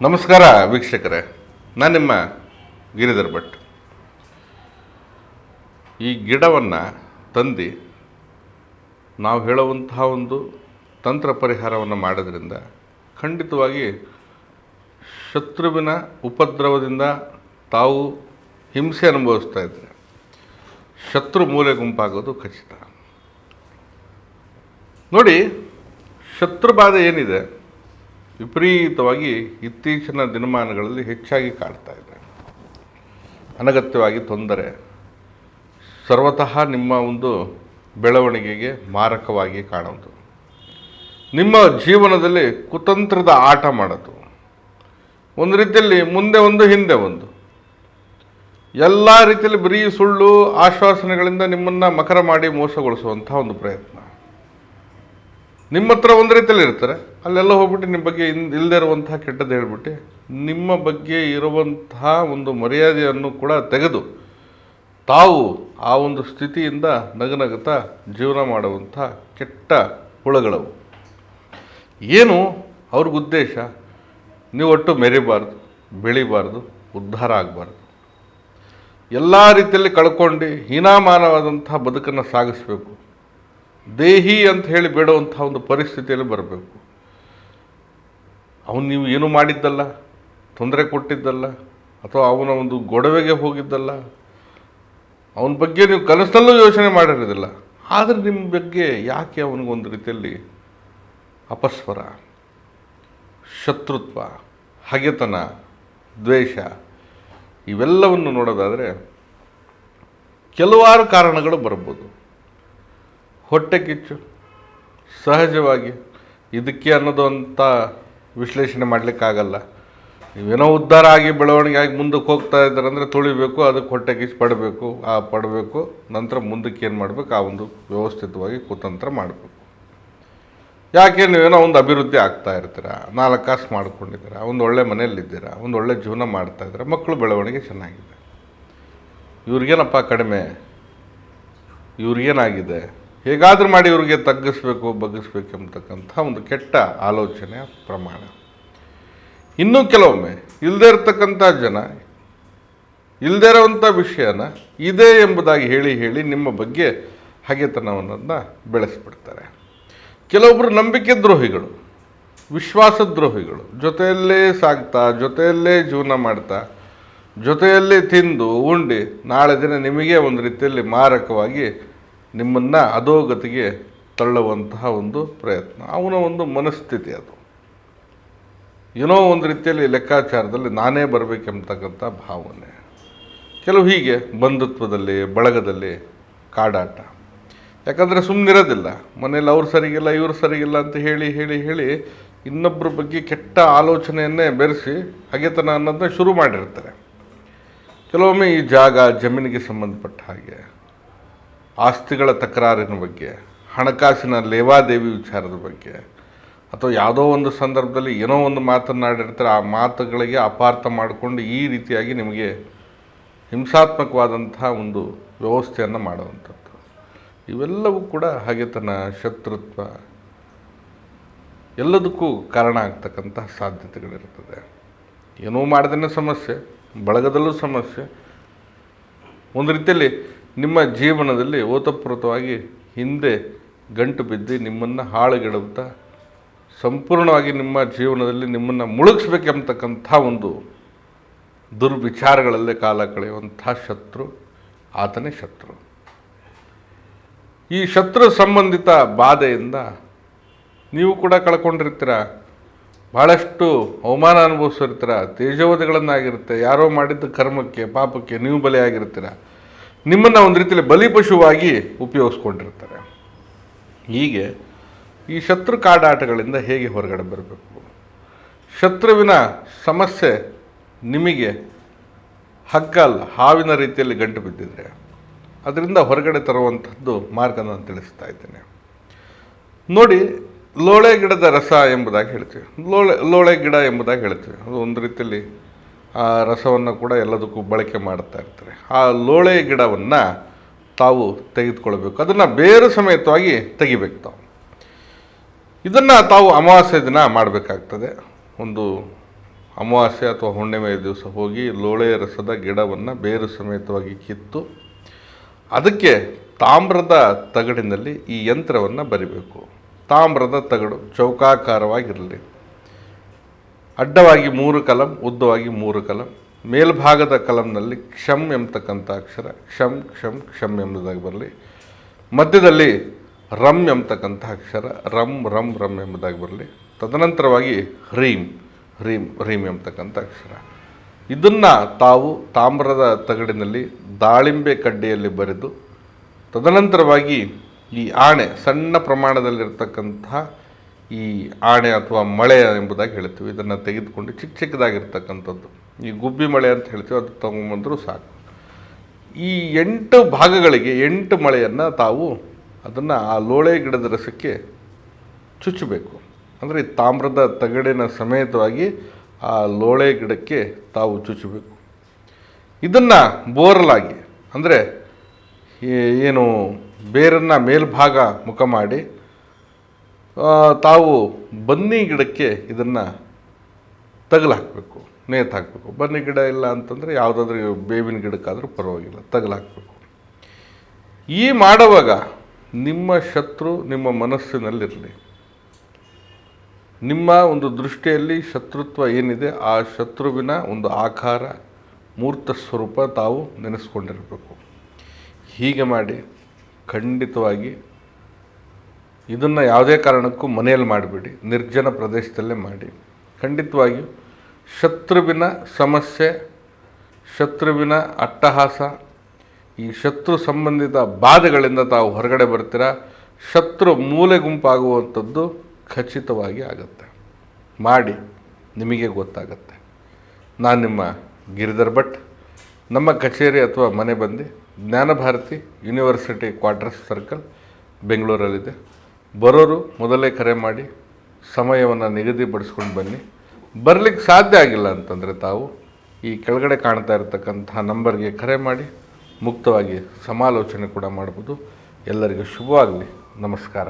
ನಮಸ್ಕಾರ ವೀಕ್ಷಕರೇ, ನಾನು ನಿಮ್ಮ ಗಿರಿಧರ್ ಭಟ್. ಈ ಗಿಡವನ್ನು ತಂದು ನಾವು ಹೇಳುವಂತಹ ಒಂದು ತಂತ್ರ ಪರಿಹಾರವನ್ನು ಮಾಡೋದ್ರಿಂದ ಖಂಡಿತವಾಗಿ ಶತ್ರುವಿನ ಉಪದ್ರವದಿಂದ ತಾವು ಹಿಂಸೆ ಅನುಭವಿಸ್ತಾ ಇದ್ದಾರೆ ಶತ್ರು ಮೂಲೆ ಗುಂಪಾಗೋದು ಖಚಿತ. ನೋಡಿ, ಶತ್ರು ಬಾಧೆ ಏನಿದೆ? ವಿಪರೀತವಾಗಿ ಇತ್ತೀಚಿನ ದಿನಮಾನಗಳಲ್ಲಿ ಹೆಚ್ಚಾಗಿ ಕಾಡ್ತಾ ಇದೆ. ಅನಗತ್ಯವಾಗಿ ತೊಂದರೆ, ಸರ್ವತಃ ನಿಮ್ಮ ಒಂದು ಬೆಳವಣಿಗೆಗೆ ಮಾರಕವಾಗಿ ಕಾಣೋದು ನಿಮ್ಮ ಜೀವನದಲ್ಲಿ ಕುತಂತ್ರದ ಆಟ ಮಾಡೋದು. ಒಂದು ರೀತಿಯಲ್ಲಿ ಮುಂದೆ ಒಂದು, ಹಿಂದೆ ಒಂದು. ಎಲ್ಲ ರೀತಿಯಲ್ಲಿ ಬರೀ ಸುಳ್ಳು, ಆಶ್ವಾಸನೆಗಳಿಂದ ನಿಮ್ಮನ್ನು ಮಕರ ಮಾಡಿ ಮೋಸಗೊಳಿಸುವಂಥ ಒಂದು ಪ್ರಯತ್ನ. ನಿಮ್ಮ ಹತ್ರ ಒಂದು ರೀತಿಯಲ್ಲಿ ಇರ್ತಾರೆ. ಅಲ್ಲೆಲ್ಲ ಹೋಗ್ಬಿಟ್ಟು ನಿಮ್ಮ ಬಗ್ಗೆ ಇನ್ ಇಲ್ಲದೆ ಇರುವಂತಹ ಕೆಟ್ಟದ್ದು ಹೇಳ್ಬಿಟ್ಟು ನಿಮ್ಮ ಬಗ್ಗೆ ಇರುವಂತಹ ಒಂದು ಮರ್ಯಾದೆಯನ್ನು ಕೂಡ ತೆಗೆದು ತಾವು ಆ ಒಂದು ಸ್ಥಿತಿಯಿಂದ ನಗನಗುತ್ತಾ ಜೀವನ ಮಾಡುವಂಥ ಕೆಟ್ಟ ಹುಳಗಳವು. ಏನು? ಅವ್ರಿಗೆ ಉದ್ದೇಶ, ನೀವು ಒಟ್ಟು ಮೆರಿಬಾರ್ದು, ಬೆಳಿಬಾರ್ದು, ಉದ್ಧಾರ ಆಗಬಾರ್ದು. ಎಲ್ಲ ರೀತಿಯಲ್ಲಿ ಕಳ್ಕೊಂಡು ಹೀನಾಮಾನವಾದಂಥ ಬದುಕನ್ನು ಸಾಗಿಸಬೇಕು. ದೇಹಿ ಅಂತ ಹೇಳಿ ಬೇಡುವಂಥ ಒಂದು ಪರಿಸ್ಥಿತಿಯಲ್ಲಿ ಬರಬೇಕು. ಅವನು ನೀವು ಏನು ಮಾಡಿದ್ದಲ್ಲ? ತೊಂದರೆ ಕೊಟ್ಟಿದ್ದಲ್ಲ? ಅಥವಾ ಅವನ ಒಂದು ಗೊಡವೆಗೆ ಹೋಗಿದ್ದಲ್ಲ? ಅವನ ಬಗ್ಗೆ ನೀವು ಕನಸಲ್ಲೂ ಯೋಚನೆ ಮಾಡಿರೋದಿಲ್ಲ. ಆದರೆ ನಿಮ್ಮ ಬಗ್ಗೆ ಯಾಕೆ ಅವನಿಗೊಂದು ರೀತಿಯಲ್ಲಿ ಅಪಸ್ವರ, ಶತ್ರುತ್ವ, ಹಗೆತನ, ದ್ವೇಷ ಇವೆಲ್ಲವನ್ನು ನೋಡೋದಾದರೆ ಕೆಲವಾರು ಕಾರಣಗಳು ಬರ್ಬೋದು ಹೊಟ್ಟೆ ಕಿಚ್ಚು. ಸಹಜವಾಗಿ ಇದಕ್ಕೆ ಅನ್ನೋದು ಅಂತ ವಿಶ್ಲೇಷಣೆ ಮಾಡಲಿಕ್ಕಾಗಲ್ಲ. ನೀವೇನೋ ಉದ್ಧಾರ ಆಗಿ ಬೆಳವಣಿಗೆ ಆಗಿ ಮುಂದಕ್ಕೆ ಹೋಗ್ತಾ ಇದ್ದಾರೆ ಅಂದರೆ ತುಳಿಬೇಕು, ಅದಕ್ಕೆ ಹೊಟ್ಟೆ ಕಿಚ್ಚು ಪಡಬೇಕು. ಆ ಪಡಬೇಕು, ನಂತರ ಮುಂದಕ್ಕೆ ಏನು ಮಾಡಬೇಕು? ಆ ಒಂದು ವ್ಯವಸ್ಥಿತವಾಗಿ ಕುತಂತ್ರ ಮಾಡಬೇಕು. ಯಾಕೆ ನೀವೇನೋ ಒಂದು ಅಭಿವೃದ್ಧಿ ಆಗ್ತಾ ಇರ್ತೀರ? ನಾಲ್ಕು ಕಾಸು ಮಾಡ್ಕೊಂಡಿದ್ದೀರ? ಒಂದು ಒಳ್ಳೆ ಮನೆಯಲ್ಲಿದ್ದೀರಾ? ಒಂದು ಒಳ್ಳೆ ಜೀವನ ಮಾಡ್ತಾ ಇದ್ದೀರಾ? ಮಕ್ಕಳು ಬೆಳವಣಿಗೆ ಚೆನ್ನಾಗಿದೆ. ಇವ್ರಿಗೇನಪ್ಪ ಕಡಿಮೆ? ಇವ್ರಿಗೇನಾಗಿದೆ? ಹೇಗಾದರೂ ಮಾಡಿ ಇವರಿಗೆ ತಗ್ಗಿಸ್ಬೇಕು ಬಗ್ಗಿಸ್ಬೇಕು ಎಂಬತಕ್ಕಂಥ ಒಂದು ಕೆಟ್ಟ ಆಲೋಚನೆಯ ಪ್ರಮಾಣ. ಇನ್ನೂ ಕೆಲವೊಮ್ಮೆ ಇಲ್ಲದೇ ಇರತಕ್ಕಂಥ ಜನ ಇಲ್ಲದೇ ಇರುವಂಥ ವಿಷಯನ ಇದೆ ಎಂಬುದಾಗಿ ಹೇಳಿ ಹೇಳಿ ನಿಮ್ಮ ಬಗ್ಗೆ ಹಗೆತನವನ್ನು ಬೆಳೆಸ್ಬಿಡ್ತಾರೆ. ಕೆಲವೊಬ್ಬರು ನಂಬಿಕೆ ದ್ರೋಹಿಗಳು, ವಿಶ್ವಾಸ ದ್ರೋಹಿಗಳು, ಜೊತೆಯಲ್ಲೇ ಸಾಗ್ತಾ, ಜೊತೆಯಲ್ಲೇ ಜೀವನ ಮಾಡ್ತಾ, ಜೊತೆಯಲ್ಲೇ ತಿಂದು, ಉಂಡಿ, ನಾಳೆ ದಿನ ನಿಮಗೆ ಒಂದು ರೀತಿಯಲ್ಲಿ ಮಾರಕವಾಗಿ ನಿಮ್ಮನ್ನು ಅಧೋಗತಿಗೆ ತಳ್ಳುವಂತಹ ಒಂದು ಪ್ರಯತ್ನ. ಅವನ ಒಂದು ಮನಸ್ಥಿತಿ ಅದು. ಏನೋ ಒಂದು ರೀತಿಯಲ್ಲಿ ಲೆಕ್ಕಾಚಾರದಲ್ಲಿ ನಾನೇ ಬರಬೇಕೆಂಬತಕ್ಕಂಥ ಭಾವನೆ. ಕೆಲವು ಹೀಗೆ ಬಂಧುತ್ವದಲ್ಲಿ, ಬಳಗದಲ್ಲಿ ಕಾಡಾಟ. ಯಾಕಂದರೆ ಸುಮ್ಮನಿರೋದಿಲ್ಲ ಮನೇಲಿ ಅವ್ರು ಸರಿಗಿಲ್ಲ, ಇವರು ಸರಿಗಿಲ್ಲ ಅಂತ ಹೇಳಿ ಹೇಳಿ ಹೇಳಿ ಇನ್ನೊಬ್ಬರ ಬಗ್ಗೆ ಕೆಟ್ಟ ಆಲೋಚನೆಯನ್ನೇ ಬೆರೆಸಿ ಹಗೆತನ ಅನ್ನೋದನ್ನ ಶುರು ಮಾಡಿರ್ತಾರೆ. ಕೆಲವೊಮ್ಮೆ ಈ ಜಾಗ ಜಮೀನಿಗೆ ಸಂಬಂಧಪಟ್ಟ ಹಾಗೆ. ಆಸ್ತಿಗಳ ತಕರಾರಿನ ಬಗ್ಗೆ, ಹಣಕಾಸಿನ ಲೇವಾದೇವಿ ವಿಚಾರದ ಬಗ್ಗೆ, ಅಥವಾ ಯಾವುದೋ ಒಂದು ಸಂದರ್ಭದಲ್ಲಿ ಏನೋ ಒಂದು ಮಾತನಾಡಿರ್ತಾರೆ ಆ ಮಾತುಗಳಿಗೆ ಅಪಾರ್ಥ ಮಾಡಿಕೊಂಡು ಈ ರೀತಿಯಾಗಿ ನಿಮಗೆ ಹಿಂಸಾತ್ಮಕವಾದಂತಹ ಒಂದು ವ್ಯವಸ್ಥೆಯನ್ನು ಮಾಡುವಂಥದ್ದು. ಇವೆಲ್ಲವೂ ಕೂಡ ಹಾಗೆ ತನ್ನ ಶತ್ರುತ್ವ ಎಲ್ಲದಕ್ಕೂ ಕಾರಣ ಆಗ್ತಕ್ಕಂತಹ ಸಾಧ್ಯತೆಗಳಿರ್ತದೆ ಏನೋ ಮಾಡ್ದೇ ಸಮಸ್ಯೆ, ಬಳಗದಲ್ಲೂ ಸಮಸ್ಯೆ. ಒಂದು ರೀತಿಯಲ್ಲಿ ನಿಮ್ಮ ಜೀವನದಲ್ಲಿ ಓತಪ್ರೋತವಾಗಿ ಹಿಂದೆ ಗಂಟು ಬಿದ್ದು ನಿಮ್ಮನ್ನು ಹಾಳುಗೆಡುತ್ತಾ ಸಂಪೂರ್ಣವಾಗಿ ನಿಮ್ಮ ಜೀವನದಲ್ಲಿ ನಿಮ್ಮನ್ನು ಮುಳುಗಿಸ್ಬೇಕೆಂಬತಕ್ಕಂಥ ಒಂದು ದುರ್ವಿಚಾರಗಳಲ್ಲೇ ಕಾಲ ಕಳೆಯುವಂಥ ಶತ್ರು, ಆತನೇ ಶತ್ರು. ಈ ಶತ್ರು ಸಂಬಂಧಿತ ಬಾಧೆಯಿಂದ ನೀವು ಕೂಡ ಕಳ್ಕೊಂಡಿರ್ತೀರ. ಭಾಳಷ್ಟು ಅವಮಾನ ಅನುಭವಿಸಿರ್ತೀರ ತೇಜೋವಧಿಗಳನ್ನಾಗಿರುತ್ತೆ. ಯಾರೋ ಮಾಡಿದ್ದ ಕರ್ಮಕ್ಕೆ, ಪಾಪಕ್ಕೆ ನೀವು ಬಲಿಯಾಗಿರ್ತೀರ. ನಿಮ್ಮನ್ನು ಒಂದು ರೀತಿಯಲ್ಲಿ ಬಲಿಪಶುವಾಗಿ ಉಪಯೋಗಿಸ್ಕೊಂಡಿರ್ತಾರೆ. ಹೀಗೆ ಈ ಶತ್ರು ಕಾಡಾಟಗಳಿಂದ ಹೇಗೆ ಹೊರಗಡೆ ಬರಬೇಕು? ಶತ್ರುವಿನ ಸಮಸ್ಯೆ ನಿಮಗೆ ಹಗ್ಗಲ್ಲ ಹಾವಿನ ರೀತಿಯಲ್ಲಿ ಗಂಟು ಬಿದ್ದಿದ್ರೆ ಅದರಿಂದ ಹೊರಗಡೆ ತರುವಂಥದ್ದು ಮಾರ್ಗ ನಾನು ತಿಳಿಸ್ತಾ ಇದ್ದೇನೆ. ನೋಡಿ, ಲೋಳೆ ಗಿಡದ ರಸ ಎಂಬುದಾಗಿ ಹೇಳ್ತೀವಿ. ಲೋಳೆ ಲೋಳೆ ಗಿಡ ಎಂಬುದಾಗಿ ಹೇಳ್ತೀವಿ. ಅದು ಒಂದು ರೀತಿಯಲ್ಲಿ ಆ ರಸವನ್ನು ಕೂಡ ಎಲ್ಲದಕ್ಕೂ ಬಳಕೆ ಮಾಡ್ತಾ ಇರ್ತಾರೆ. ಆ ಲೋಳೆ ಗಿಡವನ್ನು ತಾವು ತೆಗೆದುಕೊಳ್ಬೇಕು. ಅದನ್ನು ಬೇರು ಸಮೇತವಾಗಿ ತೆಗಿಬೇಕು ತಾವು. ಇದನ್ನು ತಾವು ಅಮಾವಾಸ್ಯೆ ದಿನ ಮಾಡಬೇಕಾಗ್ತದೆ. ಒಂದು ಅಮಾವಾಸ್ಯೆ ಅಥವಾ ಹುಣ್ಣಿಮೆಯ ದಿವಸ ಹೋಗಿ ಲೋಳೆ ರಸದ ಗಿಡವನ್ನು ಬೇರು ಸಮೇತವಾಗಿ ಕಿತ್ತು ಅದಕ್ಕೆ ತಾಮ್ರದ ತಗಡಿನಲ್ಲಿ ಈ ಯಂತ್ರವನ್ನು ಬರಿಬೇಕು. ತಾಮ್ರದ ತಗಡು ಚೌಕಾಕಾರವಾಗಿರಲಿ. ಅಡ್ಡವಾಗಿ ಮೂರು ಕಲಂ, ಉದ್ದವಾಗಿ ಮೂರು ಕಲಂ. ಮೇಲ್ಭಾಗದ ಕಲಂನಲ್ಲಿ ಕ್ಷಮ್ ಎಂಬತಕ್ಕಂಥ ಅಕ್ಷರ ಕ್ಷಮ್ ಕ್ಷಮ್ ಕ್ಷಮ್ ಎಂಬುದಾಗಿ ಬರಲಿ. ಮಧ್ಯದಲ್ಲಿ ರಮ್ ಎಂಬತಕ್ಕಂಥ ಅಕ್ಷರ ರಮ್ ರಮ್ ರಮ್ ಎಂಬುದಾಗಿ ಬರಲಿ. ತದನಂತರವಾಗಿ ಹ್ರೀಂ ಹ್ರೀಂ ಹ್ರೀಂ ಎಂಬತಕ್ಕಂಥ ಅಕ್ಷರ. ಇದನ್ನು ತಾವು ತಾಮ್ರದ ತಗಡಿನಲ್ಲಿ ದಾಳಿಂಬೆ ಕಡ್ಡಿಯಲ್ಲಿ ಬರೆದು, ತದನಂತರವಾಗಿ ಈ ಆಣೆ ಸಣ್ಣ ಪ್ರಮಾಣದಲ್ಲಿರ್ತಕ್ಕಂತಹ ಈ ಆಣೆ ಅಥವಾ ಮಳೆ ಎಂಬುದಾಗಿ ಹೇಳ್ತೀವಿ. ಇದನ್ನು ತೆಗೆದುಕೊಂಡು ಚಿಕ್ಕ ಚಿಕ್ಕದಾಗಿರ್ತಕ್ಕಂಥದ್ದು. ಈ ಗುಬ್ಬಿ ಮಳೆ ಅಂತ ಹೇಳ್ತೀವಿ, ಅದು ತಗೊಂಬಂದರೂ ಸಾಕು. ಈ ಎಂಟು ಭಾಗಗಳಿಗೆ ಎಂಟು ಮಳೆಯನ್ನು ತಾವು ಅದನ್ನು ಆ ಲೋಳೆ ಗಿಡದ ರಸಕ್ಕೆ ಚುಚ್ಚಬೇಕು. ಅಂದರೆ ತಾಮ್ರದ ತಗಡಿನ ಸಮೇತವಾಗಿ ಆ ಲೋಳೆ ಗಿಡಕ್ಕೆ ತಾವು ಚುಚ್ಚಬೇಕು. ಇದನ್ನು ಬೋರಲಾಗಿ ಅಂದರೆ ಏನು ಬೇರನ್ನು ಮೇಲ್ಭಾಗ ಮುಖ ಮಾಡಿ ತಾವು ಬನ್ನಿ ಗಿಡಕ್ಕೆ ಇದನ್ನು ತಗಲು ಹಾಕಬೇಕು ನೇತು ಹಾಕಬೇಕು ಬನ್ನಿ ಗಿಡ ಇಲ್ಲ ಅಂತಂದರೆ ಯಾವುದಾದ್ರೂ ಬೇವಿನ ಗಿಡಕ್ಕಾದರೂ ಪರವಾಗಿಲ್ಲ ತಗಲು ಹಾಕಬೇಕು ಈ ಮಾಡುವಾಗ ನಿಮ್ಮ ಶತ್ರು ನಿಮ್ಮ ಮನಸ್ಸಿನಲ್ಲಿರಲಿ. ನಿಮ್ಮ ಒಂದು ದೃಷ್ಟಿಯಲ್ಲಿ ಶತ್ರುತ್ವ ಏನಿದೆ, ಆ ಶತ್ರುವಿನ ಒಂದು ಆಕಾರ, ಮೂರ್ತ ಸ್ವರೂಪ ತಾವು ನೆನೆಸ್ಕೊಂಡಿರಬೇಕು. ಹೀಗೆ ಮಾಡಿ ಖಂಡಿತವಾಗಿ ಇದನ್ನು ಯಾವುದೇ ಕಾರಣಕ್ಕೂ ಮನೆಯಲ್ಲಿ ಮಾಡಿಬಿಡಿ, ನಿರ್ಜನ ಪ್ರದೇಶದಲ್ಲೇ ಮಾಡಿ. ಖಂಡಿತವಾಗಿಯೂ ಶತ್ರುವಿನ ಸಮಸ್ಯೆ, ಶತ್ರುವಿನ ಅಟ್ಟಹಾಸ, ಈ ಶತ್ರು ಸಂಬಂಧಿತ ಬಾಧೆಗಳಿಂದ ತಾವು ಹೊರಗಡೆ ಬರ್ತೀರಾ, ಶತ್ರು ಮೂಲೆ ಗುಂಪಾಗುವಂಥದ್ದು ಖಚಿತವಾಗಿ ಆಗುತ್ತೆ. ಮಾಡಿ, ನಿಮಗೆ ಗೊತ್ತಾಗತ್ತೆ. ನಾನು ನಿಮ್ಮ ಗಿರಿಧರ್ ಭಟ್. ನಮ್ಮ ಕಚೇರಿ ಅಥವಾ ಮನೆ ಬಂದು ಜ್ಞಾನಭಾರತಿ ಯೂನಿವರ್ಸಿಟಿ ಕ್ವಾರ್ಟರ್ಸ್ ಸರ್ಕಲ್ ಬೆಂಗಳೂರಲ್ಲಿದೆ. ಬರೋರು ಮೊದಲೇ ಕರೆ ಮಾಡಿ ಸಮಯವನ್ನು ನಿಗದಿಪಡಿಸ್ಕೊಂಡು ಬನ್ನಿ. ಬರಲಿಕ್ಕೆ ಸಾಧ್ಯ ಆಗಿಲ್ಲ ಅಂತಂದರೆ ತಾವು ಈ ಕೆಳಗಡೆ ಕಾಣ್ತಾ ಇರತಕ್ಕಂತಹ ನಂಬರ್ಗೆ ಕರೆ ಮಾಡಿ ಮುಕ್ತವಾಗಿ ಸಮಾಲೋಚನೆ ಕೂಡ ಮಾಡ್ಬೋದು. ಎಲ್ಲರಿಗೂ ಶುಭವಾಗಲಿ. ನಮಸ್ಕಾರ.